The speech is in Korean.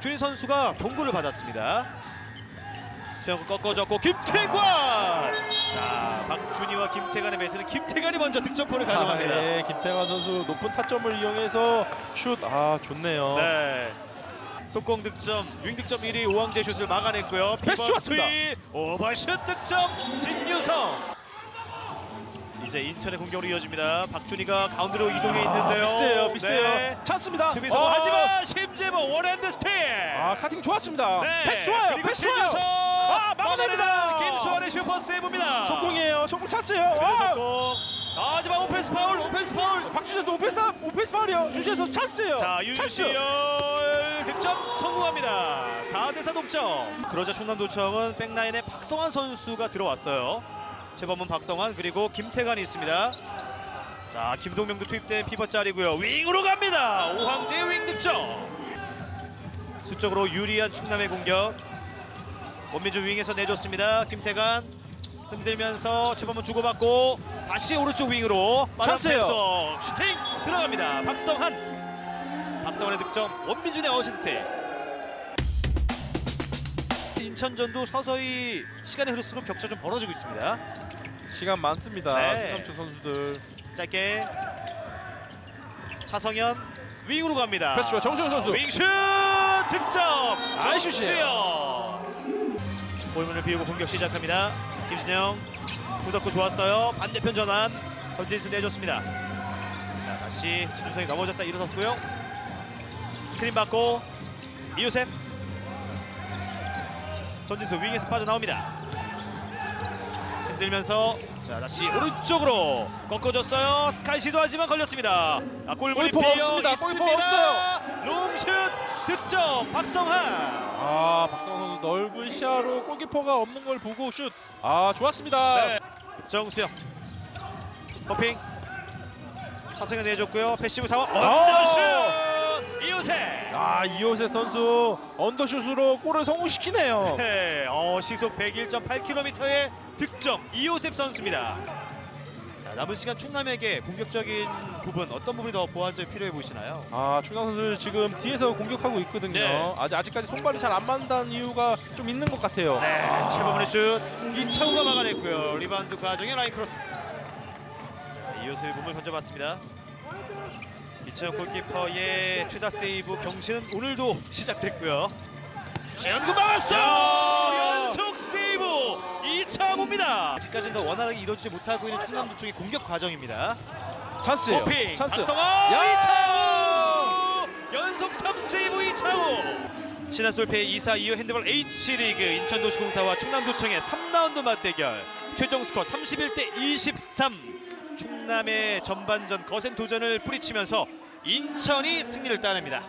박준희 선수가 동구를 받았습니다. 최영구 꺾어졌고 김태관. 자, 박준희와 김태관의 매트는 김태관이 먼저 득점포를 가져갑니다. 아, 네, 김태관 선수 높은 타점을 이용해서 슛, 아 좋네요. 네. 속공 득점, 윙 득점 1위 오왕재 슛을 막아냈고요. 패스 좋았습니다. 오버슛 득점 진유성. 이제 인천의 공격으로 이어집니다. 박준희가 가운데로 이동해 있는데요. 아, 비슷해요, 비슷해요. 네. 찬스입니다. 수비 성공 하지만 아, 심재모 원핸드 스틸. 아 카팅 좋았습니다. 네. 패스 좋아요, 그리고 패스 좋아요. 아, 막아냅니다. 막아내는 김수환의 슈퍼 세이브입니다. 속공이에요, 속공. 그래서 아, 속공. 아, 하지만 오펜스 파울, 오펜스 파울. 선수 오페스 오페스 파울이요. 유재 선수 찬스예요. 자 찬스. 윤시열 득점 성공합니다. 4대4 동점. 그러자 충남도청은 백라인에 박성환 선수가 들어왔어요. 최범은 박성환 그리고 김태관이 있습니다. 자 김동명도 투입된 피벗 자리고요. 윙으로 갑니다. 오황재 윙 득점. 수적으로 유리한 충남의 공격. 원민준 윙에서 내줬습니다. 김태관 흔들면서 최범은 주고받고 다시 오른쪽 윙으로. 패스 슈팅 들어갑니다. 박성한 박성환의 득점 원민준의 어시스트 인천전도 서서히 시간이 흐를수록 격차 좀 벌어지고 있습니다. 시간 많습니다. 네. 충남초 선수들. 짧게 차성현 윙으로 갑니다. 패스 정수영 선수. 윙슛 득점. 아이슛이에요. 정수영. 골문을 비우고 공격 시작합니다. 김진영 구덕구 좋았어요. 반대편 전환 전진수 내줬습니다. 자, 다시 진우성이 넘어졌다 일어섰고요. 스크린 받고 이우셉 전진수 윙에서 빠져나옵니다. 흔들면서 자 다시 오른쪽으로 꺾어줬어요. 스카이 시도하지만 걸렸습니다. 아, 골문이 비어 없습니다. 골키퍼 없어요. 롱슛 득점 박성환. 아 박성호 선수 넓은 시야로 골키퍼가 없는 걸 보고 슛. 아 좋았습니다. 네. 정수영 버핑 차승현 내줬고요. 패시브 상황 언더슛 이우세. 아 이호세 선수 언더슛으로 골을 성공시키네요. 네, 어, 시속 101.8km의 득점 이호셉 선수입니다. 자, 남은 시간 충남에게 공격적인 부분 어떤 부분이 더 보완점이 필요해 보이시나요? 아 충남 선수 지금 뒤에서 공격하고 있거든요. 네. 아직 아직까지 손발이 잘 안 맞는다는 이유가 좀 있는 것 같아요. 네, 최범원의 슛 이창우가 막아냈고요. 리바운드 과정의 라인 크로스. 자, 이호셉의 몸을 건져봤습니다. 이창우 골키퍼의 최다 세이브 경신은 오늘도 시작됐고요. 최현구 막았어! 연속 세이브 이창우입니다. 아직까지는 더 원활하게 이루어지지 못하고 있는 충남도청의 공격 과정입니다. 찬스예요. 버핑 찬스. 박성호 야! 이창우 연속 3세이브 이창우 신한솔페이 2사 2호 핸드볼 H리그 인천도시공사와 충남도청의 3라운드 맞대결 최종 스코어 31대 23 충남의 전반전 거센 도전을 뿌리치면서 인천이 승리를 따냅니다